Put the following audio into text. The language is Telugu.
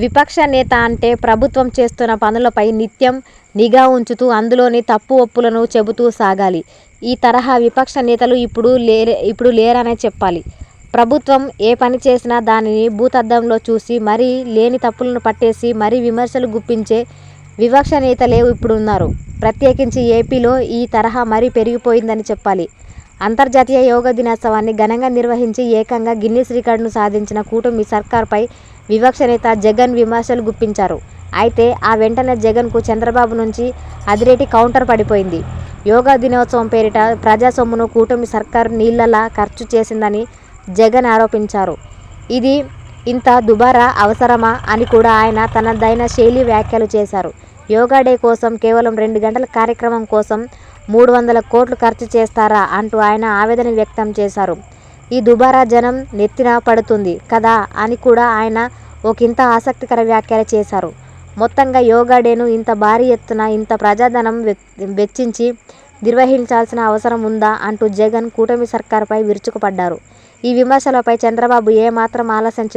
విపక్ష నేత అంటే ప్రభుత్వం చేస్తున్న పనులపై నిత్యం నిఘా ఉంచుతూ అందులోని తప్పు ఒప్పులను చెబుతూ సాగాలి. ఈ తరహా విపక్ష నేతలు ఇప్పుడు లేరే ఇప్పుడు లేరనే చెప్పాలి. ప్రభుత్వం ఏ పని చేసినా దానిని భూతద్దంలో చూసి మరీ లేని తప్పులను పట్టేసి మరీ విమర్శలు గుప్పించే వివక్ష నేతలే ఇప్పుడున్నారు. ప్రత్యేకించి ఏపీలో ఈ తరహా మరీ పెరిగిపోయిందని చెప్పాలి. అంతర్జాతీయ యోగా దినోత్సవాన్ని ఘనంగా నిర్వహించి ఏకంగా గిన్నిస్ రికార్డును సాధించిన కూటమి సర్కార్పై వివక్ష నేత జగన్ విమర్శలు గుప్పించారు. అయితే ఆ వెంటనే జగన్కు చంద్రబాబు నుంచి అదిరేటి కౌంటర్ పడిపోయింది. యోగా దినోత్సవం పేరిట ప్రజా సొమ్మును కూటమి సర్కార్ నీళ్ళలా ఖర్చు చేసిందని జగన్ ఆరోపించారు. ఇది ఇంత దుబారా అవసరమా అని కూడా ఆయన తనదైన శైలి వ్యాఖ్యలు చేశారు. యోగా డే కోసం కేవలం రెండు గంటల కార్యక్రమం కోసం మూడు వందల కోట్లు ఖర్చు చేస్తారా అంటూ ఆయన ఆవేదన వ్యక్తం చేశారు. ఈ దుబారా జనం నెత్తిన పడుతుంది కదా అని కూడా ఆయన ఒకింత ఆసక్తికర వ్యాఖ్యలు చేశారు. మొత్తంగా యోగా డేను ఇంత భారీ ఎత్తున ఇంత ప్రజాధనం వెచ్చించి నిర్వహించాల్సిన అవసరం ఉందా అంటూ జగన్ కూటమి సర్కార్పై విరుచుకుపడ్డారు. ఈ విమర్శలపై చంద్రబాబు ఏమాత్రం ఆలస్యం